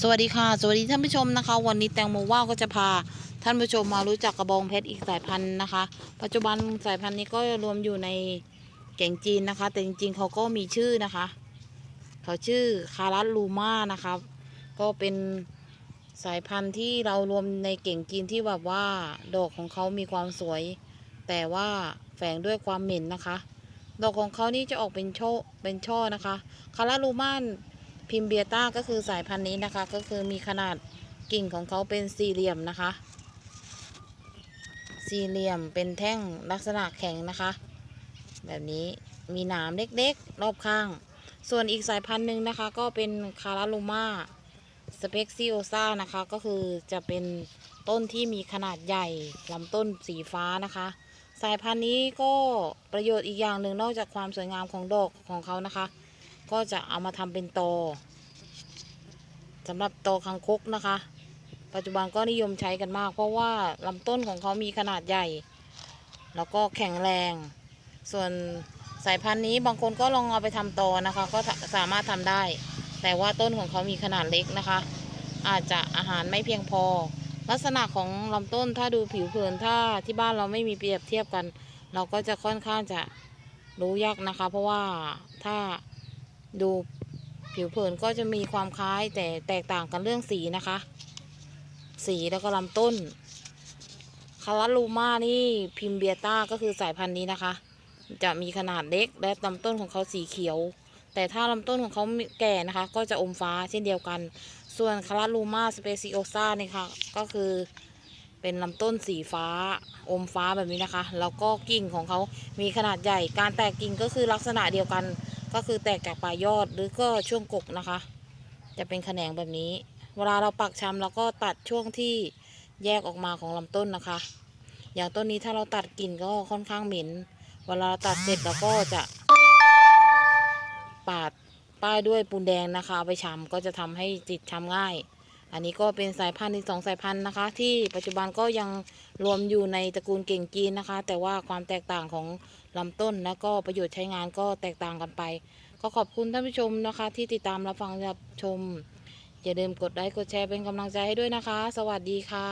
สวัสดีค่ะ สวัสดีท่านผู้ชมนะคะ วันนี้แตงโมว่าวก็จะพาท่านผู้ชมมารู้จักกระบองเพชรอีกสายพันธุ์นะคะ ปัจจุบันสายพันธุ์นี้ก็รวมอยู่ในเก่งจีนนะคะ แต่จริงๆเขาก็มีชื่อนะคะ เขาชื่อคารัสลูมานะคะก็เป็นสายพันธุ์ที่เรารวมในเก่งจีนที่แบบว่าดอกของเขามีความสวย แต่ว่าแฝงด้วยความเหม็นนะคะ ดอกของเขานี่จะออกเป็นช่อเป็นช่อนะคะ คาราลูมาน พิมเบียต้าก็คือสายพันธุ์นี้นะคะ ก็คือมีขนาดกิ่งของเขาเป็นสี่เหลี่ยมนะคะ สี่เหลี่ยมเป็นแท่งลักษณะแข็งนะคะ แบบนี้มีหนามเล็กๆ รอบข้าง ส่วนอีกสายพันธุ์หนึ่งนะคะ ก็เป็นคาราลูมาสเปกซิโอซานะคะ ก็คือจะเป็นต้นที่มีขนาดใหญ่ลำต้นสีฟ้านะคะ สายพันธุ์นี้ก็ประโยชน์อีกอย่างหนึ่งนอกจากความสวยงามของดอกของเขานะคะ ก็จะเอามาทำเป็นตอสำหรับตอคังคกนะคะ ปัจจุบันก็นิยมใช้กันมาก เพราะว่าลำต้นของเขามีขนาดใหญ่ แล้วก็แข็งแรง ส่วนสายพันธุ์นี้บางคนก็ลองเอาไปทำตอนะคะ ก็สามารถทำได้ แต่ว่าต้นของเขามีขนาดเล็กนะคะ อาจจะอาหารไม่เพียงพอ ลักษณะของลำต้นถ้าดูผิวเผินถ้าที่บ้านเราไม่มีเปรียบเทียบกัน เราก็จะค่อนข้างจะรู้ยากนะคะ เพราะว่าถ้า ดูผิวเผินก็จะมีความคล้ายแต่แตกต่างกันเรื่องสีนะคะ สีแล้วก็ลำต้นคาราลูมานี่พิมเบียต้าก็คือสายพันธุ์นี้นะคะ จะมีขนาดเล็กและลำต้นของเขาสีเขียว แต่ถ้าลำต้นของเขาแก่นะคะ ก็จะอมฟ้าเช่นเดียวกัน ส่วนคาราลูมาสเปซิโอซาเนี่ยค่ะก็คือเป็นลำต้นสีฟ้าอมฟ้าแบบนี้นะคะ แล้วก็กิ่งของเขามีขนาดใหญ่ การแตกกิ่งก็คือลักษณะเดียวกัน ก็คือแตกจากปลายยอดหรือก็ช่วงกกนะคะ จะเป็นแขนงแบบนี้ เวลาเราปักชำเราก็ตัดช่วงที่แยกออกมาของลำต้นนะคะ อย่างต้นนี้ถ้าเราตัดกิ่นก็ค่อนข้างเหม็น เวลาเราตัดเสร็จเราก็จะ ปาดป้ายด้วยปูนแดงนะคะเอาไปชำก็จะทำให้ติดชำง่าย อันนี้ก็เป็นสายพันธุ์อีกสองสายพันธุ์นะคะ ที่ปัจจุบันก็ยังรวมอยู่ในตระกูลเก่งจีนนะคะ แต่ว่าความแตกต่างของลำต้นและก็ประโยชน์ใช้งานก็แตกต่างกันไป ก็ขอบคุณท่านผู้ชมนะคะ ที่ติดตามรับฟังรับชม อย่าลืมกดไลค์กดแชร์เป็นกำลังใจให้ด้วยนะคะ สวัสดีค่ะ